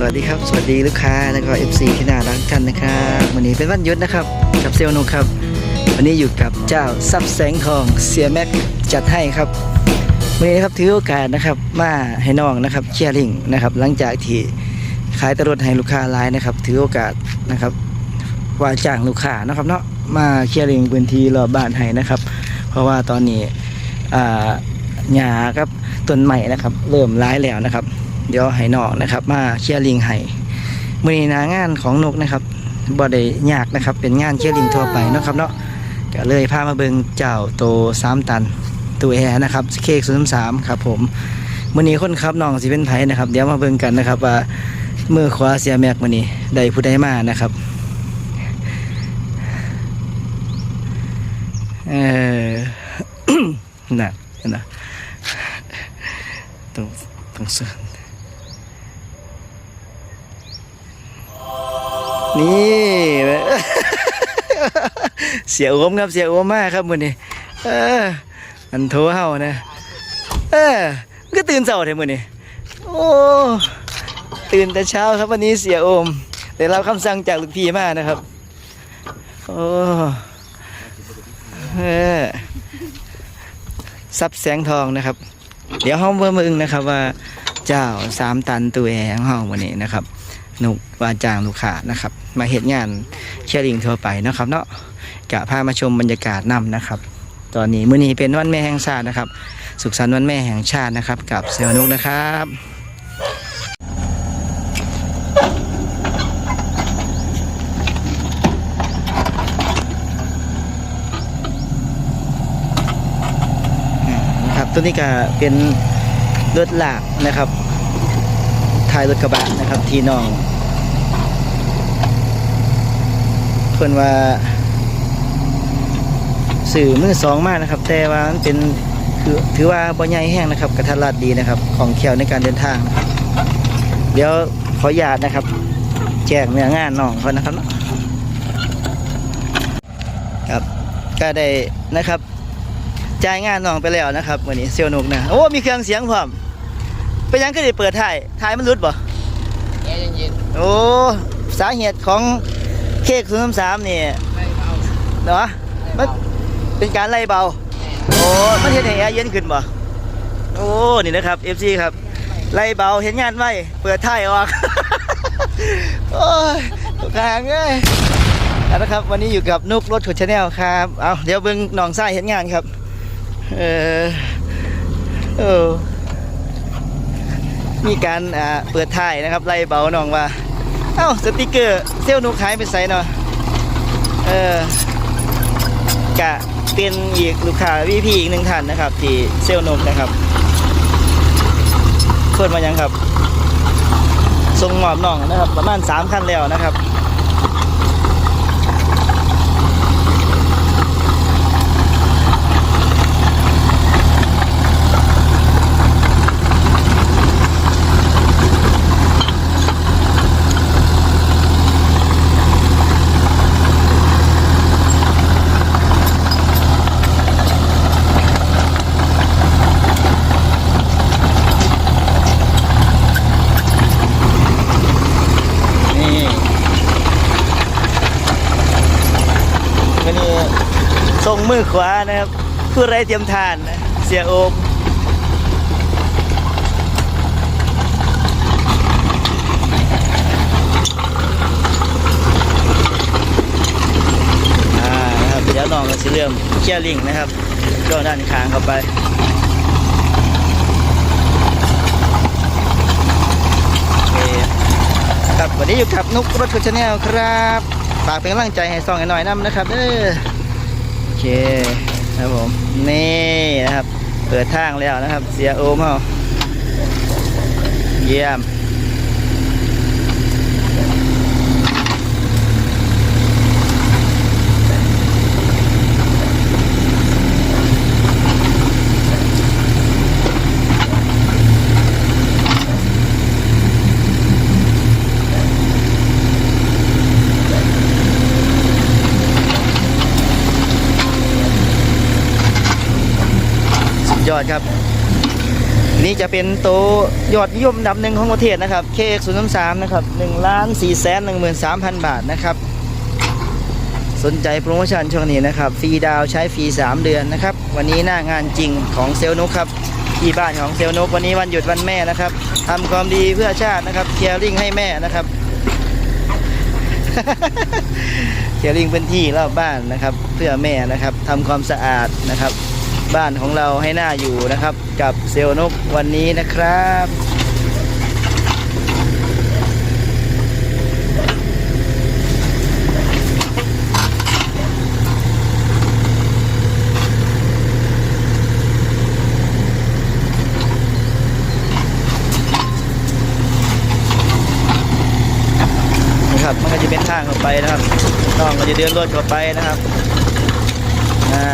สวัสดีครับ สวัสดีลูกค้าแล้วก็ FC ที่น่ารักกันนะครับวันนี้เป็นวันยุดนะครับกับเซลล์นุครับ วันนี้อยู่กับเจ้าซับแสงทองเสียแม็กจัดให้ครับวันนี้นะครับถือโอกาสนะครับมาให้น้องนะครับเชียร์ลิงนะครับ หลังจากที่ขายตรถให้ลูกค้าหลายนะครับ ถือโอกาสนะครับ ว่าจ้างลูกค้านะครับเนาะมาเคลียร์ลิงพื้นที่รอบบ้านให้นะครับ เพราะว่าตอนนี้อ่าหญ้าครับต้นใหม่นะครับ เริ่มร้ายแล้วนะครับ เดี๋ยวให้นองนะครับ มาเคลียร์ลิงให้มือนี้นางานของนกนะครับบ่ได้ยากนะครับ เป็นงานเคลียร์ลิงทั่วไปนะครับเนาะก็เลยพามาเบิงเจ้าโตสามตันตัวแอร์นะครับเคกศูนย์สามครับผมมือนี้คนขับน้องสิเป็นไผนะครับ เดี๋ยวมาเบิงกันนะครับว่ามือขวาเสียแม็กมือนี้ได้ผู้ใดมานะครับเออน่ะนะต้องต้องเสือ นี่ เสียโอมครับเสียโอมมากครับมือนี้เอออันโทรเฮานะ เออมันก็ตื่นเช้าเท่มือนี้โอ้ตื่นแต่เช้าครับวันนี้เสียโอมได้รับคำสั่งจากลูกพี่มานะครับโอ้เออซับแสงทองนะครับ เดี๋ยวห้องเบิ่งมึงนะครับว่าเจ้าสามตันตัวแอของห้องวันนี้นะครับนุกว่าจ้างลูกค้านะครับ มาเหตุงานเชียร์ลิงทั่วไปนะครับเนาะกะพามาชมบรรยากาศนํนะครับ ตอนนี้มื้อนี้เป็นวันแม่แห่งชาตินะครับ สุขสันต์วันแม่แห่งชาตินะครับ กับเซลลนุกนะครับนะครับตัวนี้ก็เป็นรถหลากนะครับท้ายรถกระบะนะครับที่น้อง เพื่อนว่าสื่อมือสองมากนะครับ แต่ว่ามันเป็นคือถือว่าบ่ใหญ่แห้งนะครับ กระทัดรัดดีนะครับ ของเขียวในการเดินทางนะครับเดี๋ยวขออนุญาตนะครับ แจ้งเนื้องานน้องเขานะครับเนาะครับก็ได้นะครับจ่ายงานน้องไปแล้วนะครับวันนี้เซียวนุกนะโอ้มีเครื่องเสียงพร้อมไปยังก็ได้เปิดถ่ายถ่ายมันรุดบ่แอร์เย็นโอ้สาเหตุของ เค้กศูนย์สามนี่ๆไม่เบาเนาะมันเป็นการไล่เบา โอ้มันเห็นให้แอร์เย็นขึ้นบ่โอ้ นี่นะครับ FC ครับ ไล่เบาเห็นงานไว้เปิดถ่ายออก โอ้ยตกกลางเลยเอาละครับ วันนี้อยู่กับนุกรถขุดชาแนลครับ เอาเดี๋ยวเบิ่งน้องซ้ายเห็นงานครับ เออเออมีการอ่าเปิดถ่ายนะครับ ไล่เบาน้องว่า เอ้าสติกเกอร์เซลนุกหายไปใส่เนาะเออกะเป็นอีกลูกค้าวีพีอีกหนึ่งท่านนะครับ ที่เซลนุกนะครับเพิ่มมายังครับส่งหมอบน่องนะครับ ประมาณสามคันแล้วนะครับ นี่ วันนี้ส่งมือขวานะครับ ผู้ไร้เตรียมทานนะเสียโอมอ่านะครับเดี๋ยวน้องก็จะเริ่มเคลียร์ลิงนะครับก็ด้านข้างเข้าไปโอเคครับวันนี้อยู่กับนุกรถคุชแนลครับ ฝากเป็นกำลังใจให้ซองหน่อยน้ำนะครับเออโอเคครับผมนี่นะครับ เปิดทางแล้วนะครับ เสียโอมเขาเยี่ยม ยอดครับ นี่จะเป็นโตยอดนิยมดับหนึ่งของประเทศนะครับ KX 0 3นะครับ1ล้าน4แสน13,000 บาทนะครับ สนใจโปรโมชั่นช่วงนี้นะครับฟรีดาวใช้ฟรี 3 เดือนนะครับ วันนี้หน้างานจริงของเซลนุกครับที่บ้านของเซลนุกวันนี้วันหยุดวันแม่นะครับทำความดีเพื่อชาตินะครับเคลียร์ริ่งให้แม่นะครับเคลียร์ริ่งพื้นที่รอบบ้านนะครับ เพื่อแม่นะครับทำความสะอาดนะครับ บ้านของเราให้หน่าอยู่นะครับ กับเซลนกวันนี้นะครับนะครับมันก็จะเป็นทางเข้าไปนะครับน้องก็จะเดินรถเข้าไปนะครับอ่า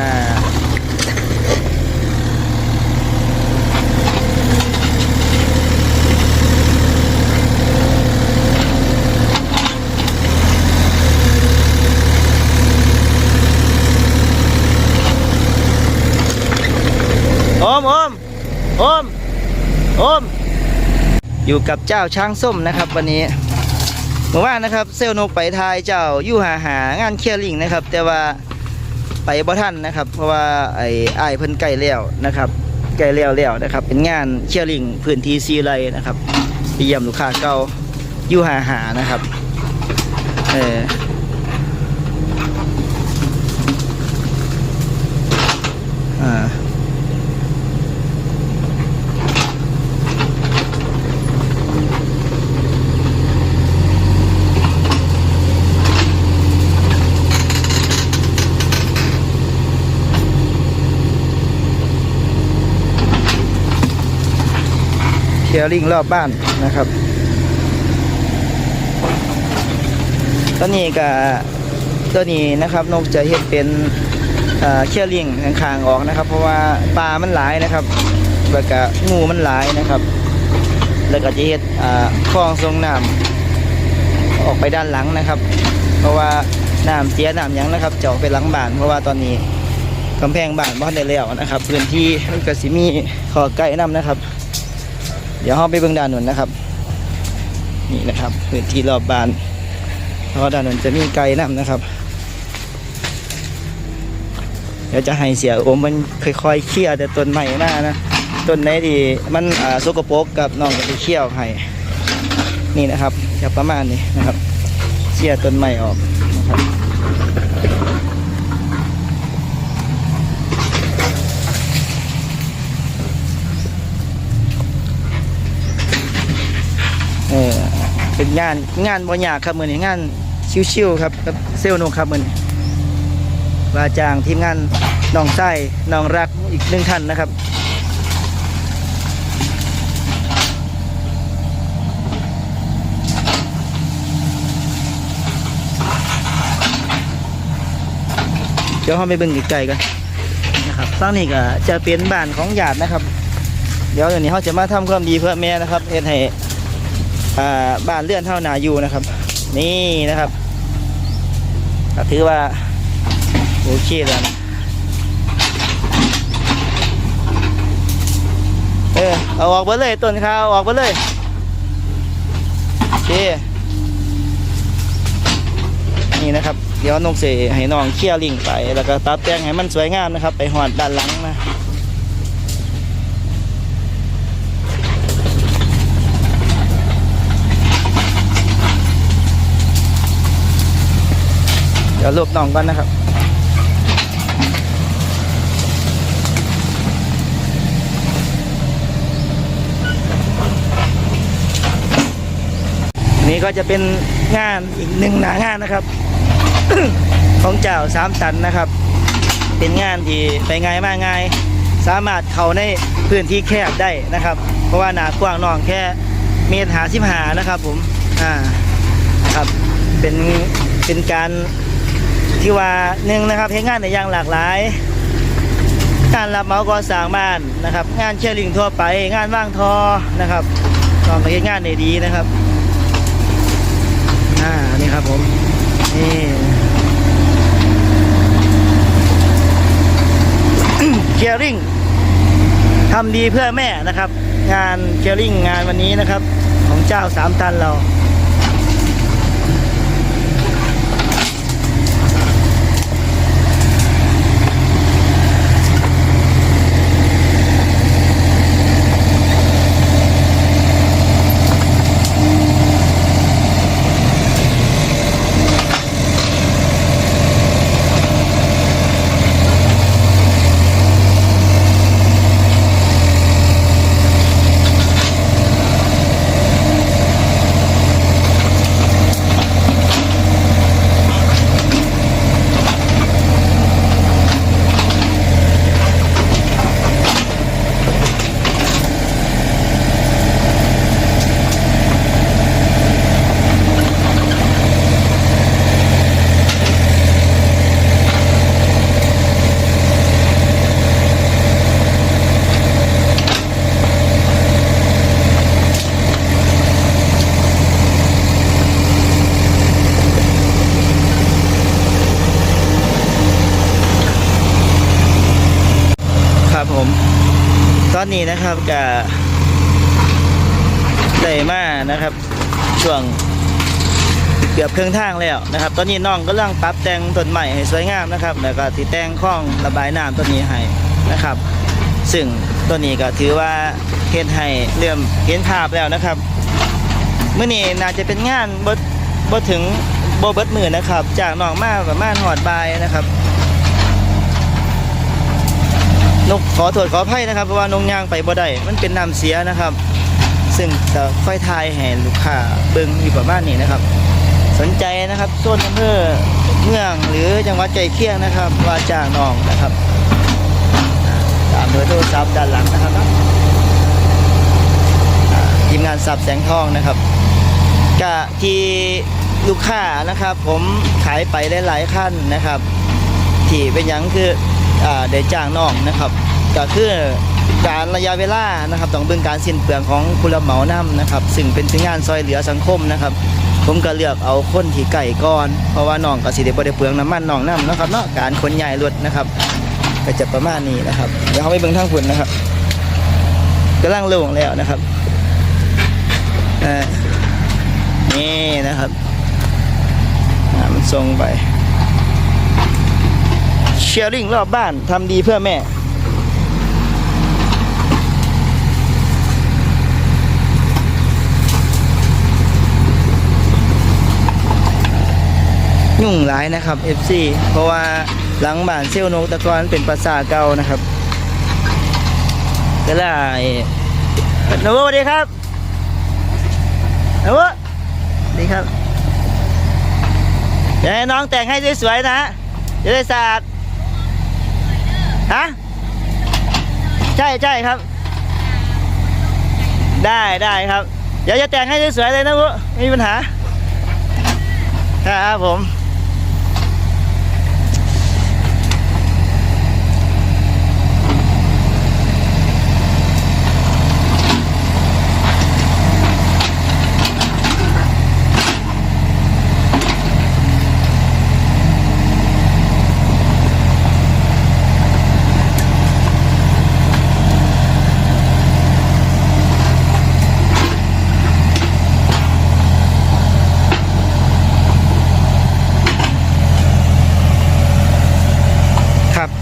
โอมโอมโอมโอม อยู่กับเจ้าช้างส้มนะครับ วันนี้เมื่อวานนะครับ เซลนกไปทายเจ้ายู่หาหางานเคลียร์ลิงนะครับ แต่ว่าไปบ่ทันนะครับ เพราะว่าไอ้ไอ้เพิ่นไกล้แล้วนะครับไก่แล้วแล้วนะครับ เป็นงานเคลียร์ลิงพื้นที่ซีไรนะครับเยี่ยมลูกค้าเก่ายู่หาหานะครับเออ เคลียร์ลิงรอบบ้านนะครับตัวนี้กับตัวนี้นะครับนกจะเห็ดเป็นเอ่อเคลียร์ลิงข้างออกนะครับ เพราะว่าปลามันหลายนะครับแล้วก็งูมันหลายนะครับ แล้วก็จะเห็ดคลองทรงน้ำออกไปด้านหลังนะครับ เพราะว่าน้ำเสียน้ำยังนะครับจะออกไปหลังบ้านเพราะว่าตอนนี้กำแพงบ้านบ้านได้แล้วนะครับ พื้นที่มันก็สิมีขอไก่น้ำนะครับ เดี๋ยวเราไปเบิ่งด้านนู้นนะครับ นี่นะครับพื้นที่รอบบ้านเพราะด้านนู้นจะมีไก่น้ำนะครับ เดี๋ยวจะให้เสียโอมมันค่อยๆเคี่ยแต่ต้นใหม่หน้านะต้นไหนที่มันอ่าสกปรกกับน้องก็ไปเคี่ยวให้นี่นะครับจะประมาณนี้นะครับเคี่ยต้นใหม่ออกนะครับ เออเป็นงานงานบ่ยากครับมือนี้งานชิวๆครับกับเซลล์นครับมือนี้ว่าจ้างทีมงานน้องไส้น้องรักอีกหนึ่งท่านนะครับเดี๋ยวเราไปเบิ่งไกลๆกันนะครับตอนนี้ก็จะเป็นบ้านของญาตินะครับ เดี๋ยวเดี๋ยวนี้เขาจะมาทำความดีเพื่อแม่นะครับเฮ็ดให้ บ้านเลื่อนเท่านาอยู่นะครับ นี่นะครับก็ถือว่าโอเคแล้วนะเออเอาออกไปเลยต้นข้าวออกไปเลยโอเคนี่นะครับ เดี๋ยวนกเสให้น้องเคี่ยวลิงไป แล้วก็ตัดแต่งให้มันสวยงามนะครับ ไปหอดด้านหลังนะ ดี๋ยวรวบน้องก่อนนะครับนี่ก็จะเป็นงานอีกหนึ่งหนางานนะครับ ของเจ้าสามสันนะครับ เป็นงานที่ไปง่ายมากง่าย สามารถเข้าในพื้นที่แคบได้นะครับ เพราะว่าหนากว้างน้องแค่เมตรหาสิบหานะครับผมอ่าครับเป็นเป็นการ ที่ว่าหนึ่งนะครับเฮ็ดงานในอย่างหลากหลายการรับเหมาก่อสร้างบ้านนะครับ งานเชียร์ลิงทั่วไป งานว่างทอนะครับลองไปเฮ็ดงานได้ดีนะครับอ่านี่ครับผมนี่เชียร์ลิงทำดีเพื่อแม่นะครับ งานเกลลิ่งงานวันนี้นะครับ ของเจ้าสามตันเรา อนนี้นะครับกับได้มานะครับ ช่วงเกือบครึ่องทางแล้วนะครับ ตอนนี้น้องก็เรื่องปรับแต่งต้นใหม่ให้สวยงามนะครับ แล้วก็ติดแต่งคล้องระบายน้ำต้นนี้ให้นะครับ ซึ่งต้นนี้ก็ถือว่าเห็นให้เริ่มเห็นภาพแล้วนะครับเมื่อนี้น่าจะเป็นงานบดบดถึงโบเบิดมือนะครับ จากน้องมาประมาณหอดบายนะครับ นกขอโทษขออภัยนะครับเพราะว่านงยางไปบ่ได้มันเป็นน้ำเสียนะครับ ซึ่งจะค่อยทายให้ลูกค้าเบิ่งอยู่ประมาณนี้นะครับ สนใจนะครับโซนอำเภอเมืองหรือจังหวัดใจเคียงนะครับว่าจ้างน้องนะครับตามเบอร์โทรศัพท์ด้านหลังนะครับทีมงานสับแสงทองนะครับกะที่ลูกค้านะครับ ผมขายไปหลายขั้นนะครับ ที่เป็นอย่างคือ ได้จ้างน้องนะครับ ก็คือการระยะเวลานะครับต้องเบิ่งการสิ้นเปลืองของผู้รับเหมานํนะครับ ซึ่งเป็นงงานซอยเหลือสังคมนะครับ ผมก็เลือกเอาคนที่ไก่ก่อน เพราะว่าน้องก็สิได้บ่ได้เปลืองน้ำมันน้องนํนะครับเนาะการขนย้ายรถนะครับก็จะประมาณนี้นะครับเดี๋ยวเขาไปเบิ่งทางฝุ่นนะครับกำลังลงแล้วนะครับอ่อนี่นะครับอ่ามันทรงไป เชียร์ริงรอบบ้านทำดีเพื่อแม่ ยุ่งหลายนะครับ FC เพราะว่าหลังบ้านเซลนกตะกอนเป็นภาษาเก่านะครับก็เลยหนูสวัสดีครับหนูสวัสดีครับเดี๋ยวให้น้องแต่งให้สวยๆนะจะได้สะอาด ฮะใช่ใช่ครับ ได้ได้ครับ เดี๋ยวจะแต่งให้สวยๆเลยนะวุไม่มีปัญหา ครับผม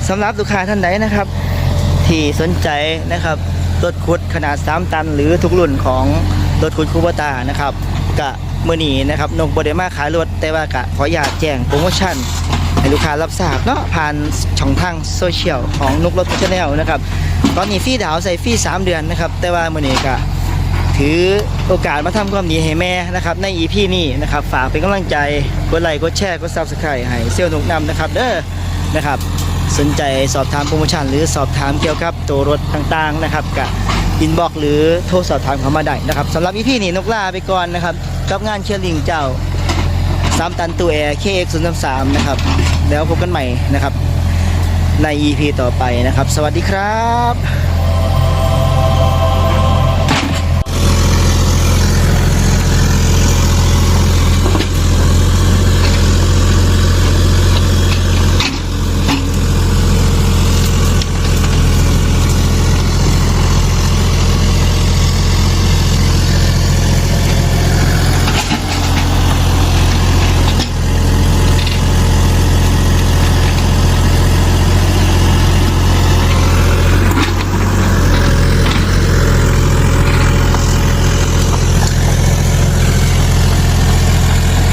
สำหรับลูกค้าท่านใดนะครับ ที่สนใจนะครับรถขุดขนาด 3 ตัน หรือทุกรุ่นของรถขุดคูบตานะครับกะเมือนีนะครับนกบไดมาขายรถแต่ว่ากะขออยากแจ้งโปรโมชั่นให้ลูกค้ารับทราบเนาะผ่านช่องทางโซเชียลของนกรถชาแนลนะครับตอนนี้ฟรีดาวใส่ฟรี3 เดือนนะครับ แต่ว่าเมือนี้กะถือโอกาสมาทำความดีให้แม่นะครับ ใน EP นี้นะครับ ฝากเป็นกำลังใจกดไลค์กดแชร์กดซับสไครต์ให้เซลล์นุกนำนะครับเด้อนะครับ สนใจสอบถามโปรโมชั่นหรือสอบถามเกี่ยวกับตัวรถต่างๆนะครับกับอินบ็อกหรือโทรสอบถามเขามาได้นะครับสำหรับอีพี่นี่นกลาไปก่อนนะครับกับงานเชียร์ลิงเจ้าสามตันตัวแอร์ KX 0 3นะครับแล้วพบกันใหม่นะครับใน EP ต่อไปนะครับ สวัสดีครับ